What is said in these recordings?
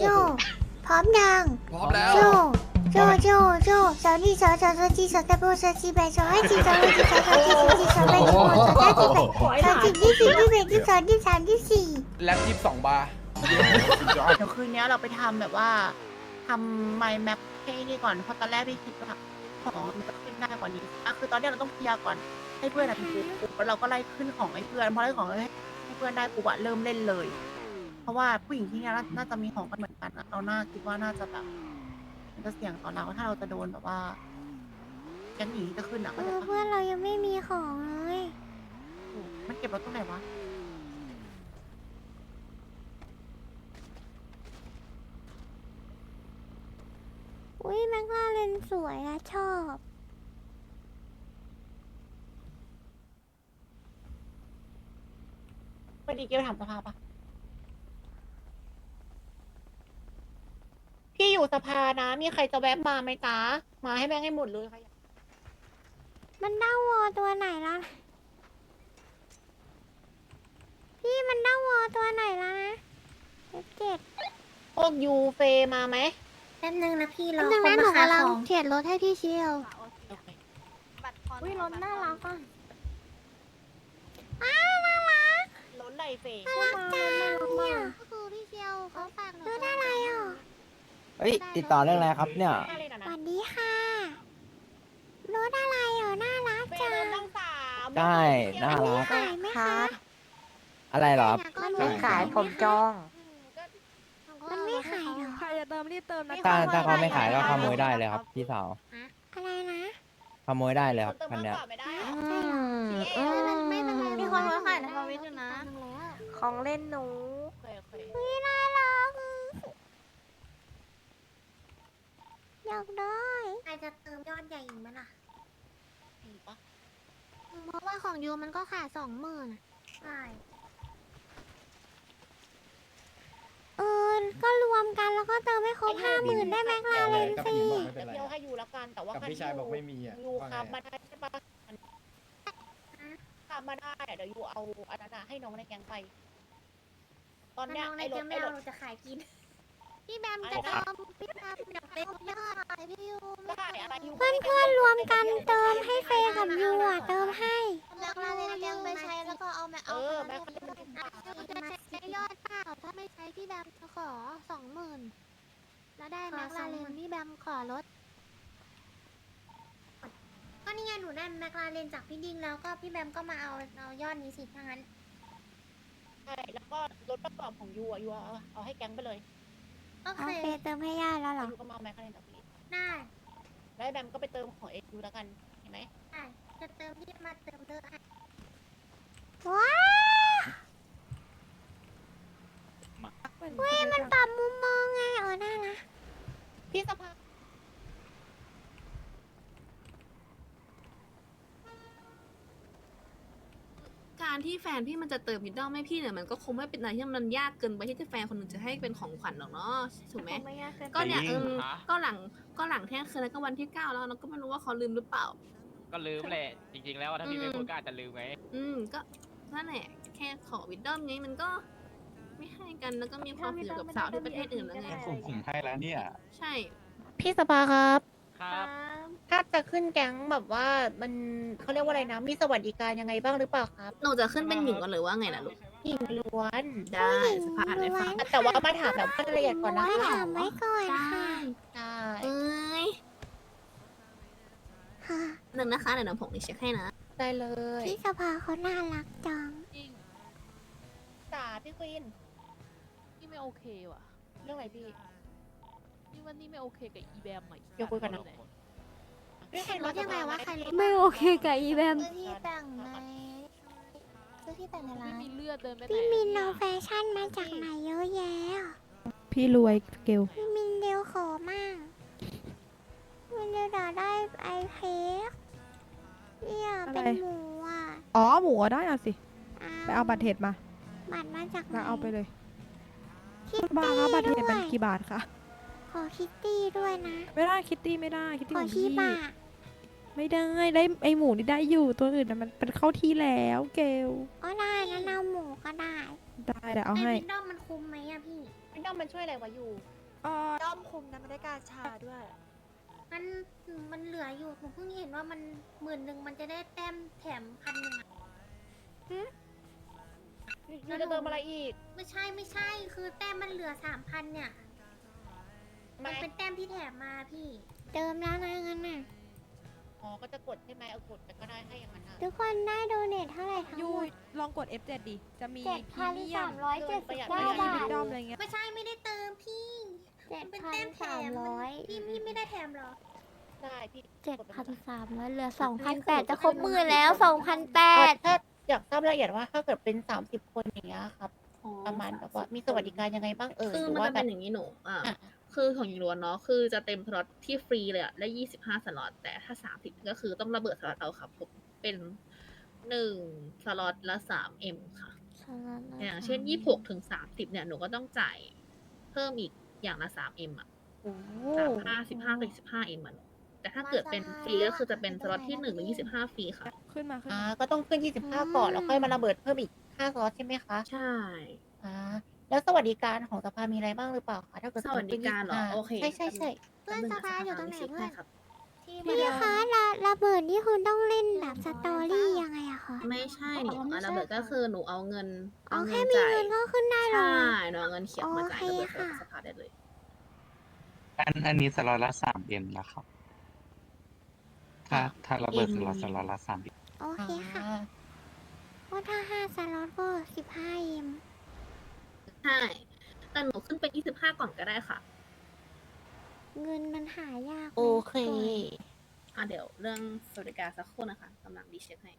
โจ พร้อมยัง พร้อมแล้ว โจ โจ โจ โจสาวนี่สาวสาวสาวจีสาวตะโบสาวจีแบสาวให้จีสาวให้จีสาวสาวจีสาวจีสาวแบสาวสาวจีแบสาวจีที่สี่ที่แบที่สองที่สามที่สี่แล็บยี่สิบสองบาร์เดี๋ยวคืนนี้เราไปทำแบบว่าทำไมแมปให้นี่ก่อนเพราะตอนแรกพี่คิดว่าของมันจะขึ้นได้กว่านี้อะคือตอนนี้เราต้องเคลียร์ก่อนให้เพื่อนอะถูกปุ๊บแล้วเราก็ไล่ขึ้นของให้เพื่อนพอไล่ของให้ให้เพื่อนได้ปุ๊บอะเริ่มเล่นเลย เพราะว่าผู้หญิงที่นี่น่าจะมีของกันเหมือนกันอะเราน่าคิดว่าน่าจะแบบมันจะเสี่ยงต่อเราถ้าเราจะโดนแบบว่าแก๊งหญิงจะขึ้นอะเอก็จะอเพื่อนเรายังไม่มีของเลยมันเก็บรถตรงไหนวะอุ้ยแม็กลาเรนสวยอะชอบ ไปดีเกียวถามสภาปะพี่อยู่ สภานะ มีใครจะแวะมาไหมจ๊ะมาให้แม่งให้หมดเลยใครมันเด้าวอตัวไหนล่ะ พี่มันเด้าวอตัวไหนแล้วนะเจ็ดพวกยูเฟมาไหมแป๊บนึงนะพี่รแล้อวนึงคนนะหนูมาขายกำลัขงองเขียนรถให้พี่เชียวอุ้ยรถน่ารักอะอ้าวน่ารักรถไหลเฟ น่ารักจังเนี่ยก็คือพี่เชียวเขาฝากรถอะไรอะ เฮ้ย ติดต่อเรื่องอะไรครับเนี่ยน่าเลยนะสนะวัสดีค่ะ รถอะไรอะน่ารักเฟจัรงถตั้งสามใช่น่ารัก ขายไหมคะ อะไรเหรอไม่ขายผมจองก็มันไม่ขายเหรอ ใครจะเติมรีบเติมนะถ้าถ้าเขาไม่ขายก็ขโมยได้เลยครับ พี่สาว อะไรนะขโมยได้เลยครับเติมคันมากเนี้ยกว่าไม่ได้อะใช่เหรอเออมันไม่เป็นไรมีคนมาขายในทวิตอยู่นะ ของเล่นหนู เคยเคย อุ้ยน่ารักอยากได้ ใคร จะเติมยอดใหญ่อีกไหมล่ะมีปะเพราะว่าของยูมันก็ขายสองหมื่นใช่เออก็รวมกันแล้วก็เติมให้ครบห้าหมื่นได้ไหมกลาเลนกับสิพี่บอกไม่เป็เดี๋นยวไรเที่ยวให้ยูละกันแต่ว่ากับคันพี่ชายบอกไม่มีอะยูว่าไงขับมาได้ใช่ปะขับมาได้อะเดี๋ยวยูเอาอันนั้นอะให้น้องในแก๊งไป ตอนถ้าเนี้ยน้องในไอ้รเกถมไอ้ไม่รเอาถ จะขายกิน พี่แบมจะเติมพี่แบมจะเติมยอดพี่ยูก็ได้อะไรยูเพื่อนเพื่อนๆรวมกันเติมให้เฟย์กับยูอะเติมให้แล้วกลาเลนยังไปใช้แล้วก็เอามาเอเอาอไปแม่คนนี้มันจะใช้ยอดเปล่าถ้าไม่ใช้พี่แบมจะขอสองหมื่นแล้วได้แม็กลาเรนพี่แบมขอลดก็นี่ไงหนูได้แมคลาเรนจากพี่ดิ้งแล้วก็พี่แบมก็มาเอาเอายอดนี้สิถ้างั้น ใช่แล้วก็รถประกอบของยูอะยูเอาเอาให้แก๊งไปเลย โอเอาเคเฟยเติมให้ย่าแล้วเหรอ ยูก็มาเอาแม็กคันนี้จากพี่ได้แล้วไอ้แบมก็ไปเติมของเอยูแล้วกัน เห็นไหมได้จะเติมพี่มาเติมเลือดให้ว้าเว้ยมันปรับมุมมองไงเออน่ารักพี่สภา การ ที่แฟนพี่มันจะเติมมิดเดิลไม่พี่เนี่ยมันก็คงไม่เป็นอะไรที่มันยากเกินไปที่จะแฟนคนหนึ่งจะให้เป็นของขวัญหรอกเนาะถูกไหมก็เนี่ยเออก็หลังก็หลังเที่ยงคืนแล้วก็วันที่เก้าแล้วเราก็ไม่รู้ว่าเขาลืมหรือเปล่า ก็ลืมแหละจริง ๆ แล้วอะถ้าพี่ไม่พูดก็อาจจะลืมไงอืมก็นั่นแหละแค่ขอวิดเดิลไงมันก็ไม่ให้กันแล้วก็มีความสุขกับสาวที่ประเทศอื่นแล้วไงผมผมให้แล้วเนี่ย ใช่ พี่สภาครับ ครับถ้า จะขึ้นแก๊งแบบว่ามันเขาเรียกว่าอะไรนะ มีสวัสดิการยังไงบ้างหรือเปล่าครับหนูจะขึ้นเป็นหญิงก่อนหรือว่าไงล่ะลูก หญิงล้วนได้สภาพได้ฟังแต่ว่ามาถามแบบละเอียดก่อนนะไม่คะถามไว้ก่อนค่ะ ใช่เอ้ยค่ะ หนึ่งนะคะเดี๋ยวหนูผงนี่เช็คให้นะ ได้เลยพี่สภาเขาน่ารักจัง จ๋าพี่ควีนพี่ไม่โอเคว่ะ เรื่องอะไรพี่พี่ว่านี่ไม่โอเคกับอีแบมอะเดี๋ยวคุยกันนะ พี่ควีนรถยังไงวะใครรถไม่โอเคกับอีแบม ซื้อที่แต่งในซื้อที่แต่งในร้าไม่นมีเลือดเดินไปไหนพี่มินเอาแฟชั่นมาจากไหนเยอะแยะอะพี่รวยเกลพี่มินเดียวขอมากมินเดียวด่าได้ไอเค้กเนี่ยเป็นหมูอะอ๋อหมูได้เอาสิไปเอาบัตรเทรดมาบัตรมาจากไหนแล้วเอาไปเลยคิตคุณบาตี้คะบัตรเทรด้ดวมันยกี่บาทคะข อคิตตี้ด้วยนะ ไม่ได้คิตตี้ไม่ได้คิตตี้ขขอองชีพี่บะไม่ได้ได้ไอหมูนี่ได้อยู่ตัวอื่นน่ะมันเป็นเข้าที่แล้วเกลก็ได้นะเอาหมูก็ได้ได้เดี๋ยวเอาไอ้ให้ วินดอมมันคุ้มไหมอะพี่พี่ด้อมมันช่วยอะไรวะอยู่ เอ่อด้อมคุมนะไม่ได้การชาด้วย มันมันเหลืออยู่หนูเพิ่งเห็นว่ามันหมื่นหนึ่งมันจะได้แต้มแถมพันหนึ่งอะเราจะเติมอะไรอีก ไม่ใช่ไม่ใช่คือแต้มมันเหลือสามพันเนี่ย ไม่มันเป็นแต้มที่แถมมาพี่ เติมแล้วนะงั้นน่ะอ๋อก็จะกดใช่ไหมเอากดไปก็ได้ให้อย่างนั้นนะทุกคนได้โดเนทเท่าไหร่ทั้งยูหมดลองกด F7 ดิ จะมีเจ็ดพรีพันเมียสามมร้อยเจ็ดสิบเก้ามีบาบิ๊ทกดอมอะไรเงี้ย ไม่ใช่ไม่ได้เติมพี่ เจ็ดมันเป็นพันแต้มแถสามมร้อยพี่พี่ไม่ได้แถมเหรอ ได้พี่เจ็ดกไปพันเลยสามร้อยเหลือสองพันนี่แปคือดจะครบหมื่นแล้วสองพันแปเอ่อดถ้าอยากทราบรายละเอียดว่าถ้าเกิดเป็นสามสิบคนอย่างเงี้ยครับ ประมาณแบบว่ามีสวัสดิการยังไงบ้างเออคือหรือมันว่าจะแบเป็บนอย่างนี้หนู อ่าอะ คือของยูโรเนาะคือจะเต็มสล็อตที่ฟรีเลยอะได้ยี่สิบห้าสล็อตแต่ถ้าสามสิบก็คือต้องระเบิดสล็อตเอาครับผมเป็นหนึ่งสล็อตละสามเอ็มค่ะอย่างเช่นยี่หกถึงสามสิบเนี่ยหนูก็ต้องจ่ายเพิ่มอีกอย่างละสามเอ็มอะโอ้สามห้าสิบห้าเป็นสิบห้าเอ็มอะหนูแต่ถ้าเกิดเป็นฟรีก็คือจะเป็นสล็อตที่หนึ่งหรือยี่สิบห้าฟรีค่ะ ขึ้นมาขึ้นอ่ามาก็ต้องขึ้น 25 ก่อน แล้วค่อยมาระเบิดเพิ่มอีก5ซอสใช่ไหมคะ ใช่ อ่า แล้วสวัสดิการของสภามีอะไรบ้างหรือเปล่าคะถ้าเกิดสวัสดิการเหรอ25โอเค ใช่ใช่ใช่เพื่อนสภาอยู่ตรงไหนเพื่อนครับ ที่พี่คะระระเบิดนี่คือต้องเล่นแบบสตอรี่ยังไงอะคะไม่ใช่หนูอะระเบิดก็คือหนูเอาเงินอ๋อเอาแค่เงินมีจ่ายเงินก็ขึ้นได้เลใช่ย หนูเอาเงินเขียวมาจ่ายโอระเคเบิดค่ะสภาได้เลย อันอันนี้สล็อตละสามเอ็มนะครับ ถ้าถ้าระเบิดสล็อตสล็อตละสามเอ็มโอเคค่ะอ่าเพราะถ้าห้าสล็อตก็สิบห้าเอ็ม ใช่ แต่หนูขึ้นเป็น25ก่อนก็ได้ค่ะ เงินมันหายากโอเคอะเดี๋ยวเรื่องสวัสดิการสักครู่นะคะกำลังดีเช็คให้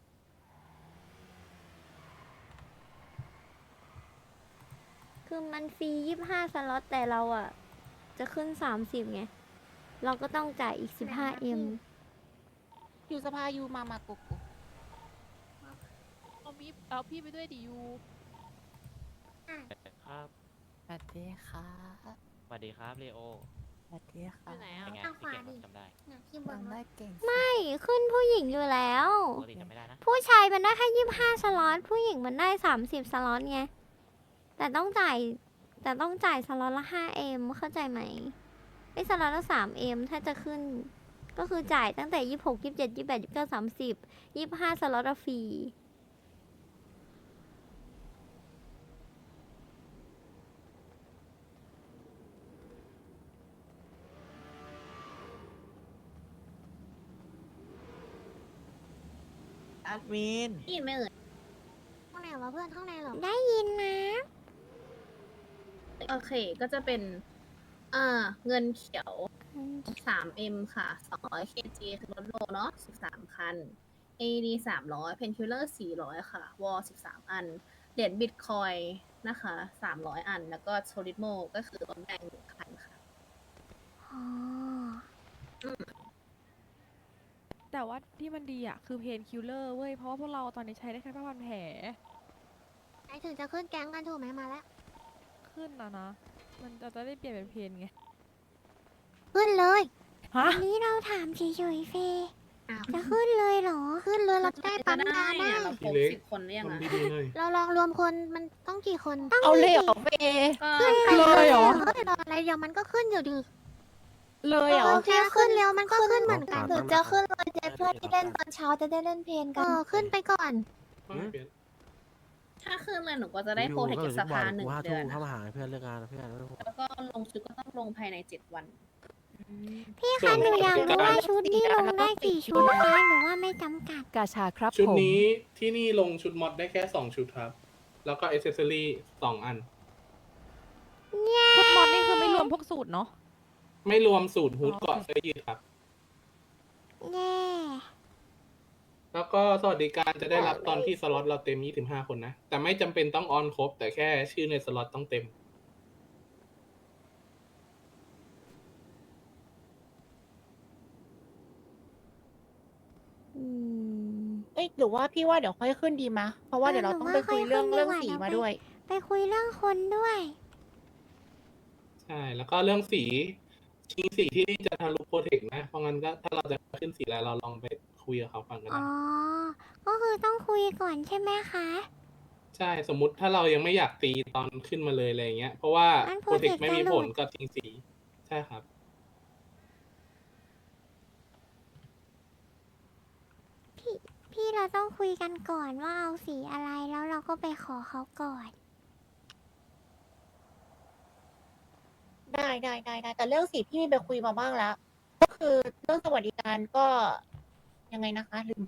คือมันฟรียี่ห้าสล็อตแต่เราอะจะขึ้นสามสิบไง เราก็ต้องจ่ายอีกสิบห้าเอ็มอยู่สภาอยู่มามากุกกุกเอามีเอาพี่ไปด้วยดิยู ครับ สวัสดีค่ะสวัสดีครับเลโอ สวัสดีค่ะอยู่ไหนอะเป็นไงทางขพี่วาเก่งดิจำได้เนี่ยที่เบิกรถเก่งไม่ ขึ้นผู้หญิงอยู่แล้ว ปกติจำไม่ได้นะ ผู้ชายมันได้แค่ยี่ห้าสล็อต ผู้หญิงมันได้สามสิบสล็อตไง แต่ต้องจ่าย แต่ต้องจ่ายสล็อตละห้าเอ็มเข้าใจไหมไอ้สล็อตละสามเอ็มถ้าจะขึ้น ก็คือจ่ายตั้งแต่ยี่หกยี่เจ็ดยี่แปดยี่เก้าสามสิบยี่ห้าสล็อตละฟรี ดมิน ได้ยินไหมเอ่ยข้างในวะเพื่อนข้างในเหรอ ได้ยินนะโอเค ก็จะเป็นอ่าเงินเขียว 3M ค่ะ 200 kg คือรถโลเนาะ 13 คัน AD 300 Painkiller 400 ค่ะ Wall 13 อัน เหรียญบิตคอยนะคะ 300 อัน แล้วก็ Solidmo ก็คือรถแดงหนึ่งคันค่ะ อ๋อ แต่ว่าที่มันดีอะคือเพนคิลเลอร์เว้ย เพราะว่าพวกเราตอนนี้ใช้ได้แค่ผ้าพันแผล ไอถึงจะขึ้นแก๊งกันถูกไหมมาแล้ว ขึ้นนะนะ มันจะจะได้เปลี่ยนเป็นเพนไง ขึ้นเลยฮะ อันนี้เราถามเฉยๆเฟย์อ้าว จะขึ้นเลยเหรอ ขึ้นเลยเราจะได้ปั๊มจะยาได้อะเราครบสิบคนหรือยังอะเราลองรวมคนมันต้องกี่คนเอาเลยเหรอเฟย์ก็เลยเหรอเฮ้ยรออะไรเดี๋ยวมันก็ขึ้นอยู่ดี เลยเหรอ โอเคขึ้นเร็วมันก็ขึ้นเหมือนกันหรือจะขึ้นเลยเพื่อนที่เล่นตอนเช้าจะได้เล่นเพลงเออขึ้นไปก่อน ถ้าขึ้นเลยหนูก็จะได้โปรเทคจากสภาหนึ่งเดือนเข้านะมาหาเพื่อนเรื่องงานเพื่อนแล้วก็ลงชุดก็ต้องลงภายในเจ็ดวัน พี่คะหนูอยากรู้ว่าชุดนี้ลงได้กี่ชุดคะหรือว่าไม่จำกัดกาชาครับชุดผมนี้ที่นี่ลงชุดมอดได้แค่สองชุดครับ แล้วก็อ c เซ s ซอรี่สองอันชุดมอนนี่คือไม่รวมพวกสูตรเนาะ ไม่รวมสูตรฮูดเกาะเสื้อยืดครับแง่แล้วก็สวัสดิการจะได้รับตอนที่สล็อตเราเต็ม 25 คนนะ แต่ไม่จำเป็นต้องออนครบ แต่แค่ชื่อในสล็อตต้องเต็ม อืมเอ้ยหรือว่าพี่ว่าเดี๋ยวค่อยขึ้นดีมะ เพราะว่าเดี๋ยวเราต้องไปคุยเรื่องเรื่องสีมาด้วย ไปคุยเรื่องคนด้วย ใช่ แล้วก็เรื่องสี ชิงสีที่นี่จะทะลุโปรเทคนะ เพราะงั้นก็ถ้าเราจะขึ้นสีอะไรเราลองไปคุยกับเขาฟังกันอ๋อนะก็คือต้องคุยก่อนใช่ไหมคะใช่สมมุติถ้าเรายังไม่อยากตีตอนขึ้นมาเลยอะไรอย่างเงี้ย เพราะว่างั้นโปรเทค Protect ไม่มีได้ผลูลกกับทิ้งสีใช่ครับ พี่เราต้องคุยกันก่อนว่าเอาสีอะไรแล้วเราก็ไปขอเขาก่อน ได้ได้ได้ได้แต่เรื่องสีพี่มีไปคุยมาบ้างแล้ว ก็คือเรื่องสวัสดิการก็ยังไงนะคะลืม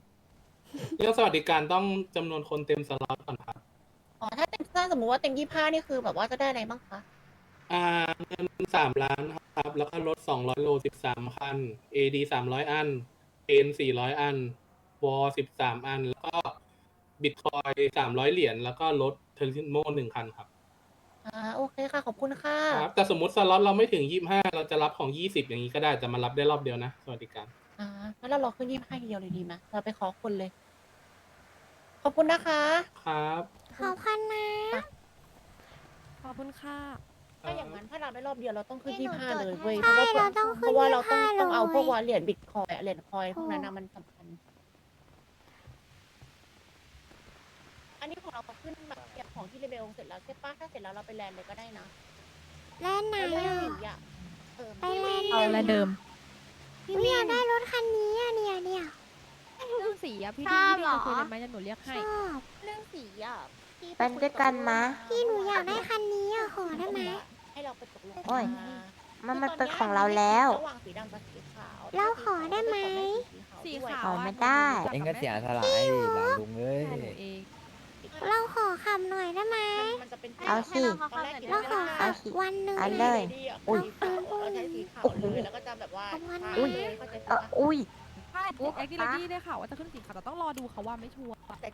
เรื่องสวัสดิการต้องจำนวนคนเต็มสล็อตก่อนครับ อ๋อถ้าเต็มถ้าสมมติว่าเต็มยี่ห้านี่คือแบบว่าจะได้อะไรบ้างคะอ่าเงินสามล้านครับ แล้วก็รถสองร้อยโลสิบสามคัน AD สามร้อยอันเอ็นสี่ร้อยอัน วอสิบสามอัน แล้วก็บิตคอยสามร้อยเหรียญ แล้วก็รถเทอร์โมหนึ่งคันครับอ่าโอ เคค่ะ ขอบคุณค่ะ ครับแต่สมมติสล็อตเราไม่ถึงยี่ห้าเราจะรับของยี่สิบอย่างนี้ก็ได้แต่มารับได้รอบเดียวนะสวัสดิการ อ่างั้นเรารอขึ้นยี่ห้าทีเดียวเลยดีไหมเราไปขอคนเลย ขอบคุณนะคะ ครับขอบคุณนะ ขอบคุณค่ะ ถ้าอย่างนั้นถ้าเราได้รอบเดียวเราต้องขึ้นให้ยี่หนูห้าจดเลยให้เว้ยใช่เพราะว่าเราต้องขึ้นเพราะว่าเราต้อง25ต้องเอาพวกเลยว่าเหรียญบิตคอยเหรียญคอยพวกนั้นถูนะกมันสำคัญ อันนี้ของเราขึ้นแบบเก็บของ ที่เรเบลเสร็จแล้วใช่ปะถ้าเสร็จแล้วเราไปแลนด์เลยก็ได้นะเล่นไหนไปแลนอะด์สีอะเออไปเล่นเอาอะไรเดิมพี่อยากได้รถคันนี้อะเนี่ยเนี่ยเรื่องสีอะพี่ชดีอบพี่เหรดีอจะคุยกันไหมจะหนูเรียกชให้อบเรื่องสีอะพี่ไปด้วยกันมะพี่หนูอยากได้คันนี้อะขอได้ไหม ให้เราไปตกลงโอ้ยมามันมันเป็นของเราแล้ว ระหว่างสีดำกับสีขาวเราขอได้ไหม สีด้วยขาวเอาอะไม่หนูได้รู้จัเองก็บเสียแม่สละให้ดิหลานลุงเอ้ยใช่หนูเอง เราขอขับหน่อยได้ไหม มันมันจะเป็นเอาสิตอนแรกคิดเราว่าขอจะขับสิวันหนึ่ง เอาเลเลยยอุ้ยเราใช้สีขาวเลยแล้วก็จะแบบว่าขอบคุณทานะเลยเข้าใจเออปะอุ้ย ใช่แอคทีเลดี้ได้ข่าวว่าจะขึ้นสีขาวแต่ต้องรอดูเขาว่าไม่ชัวร์แต่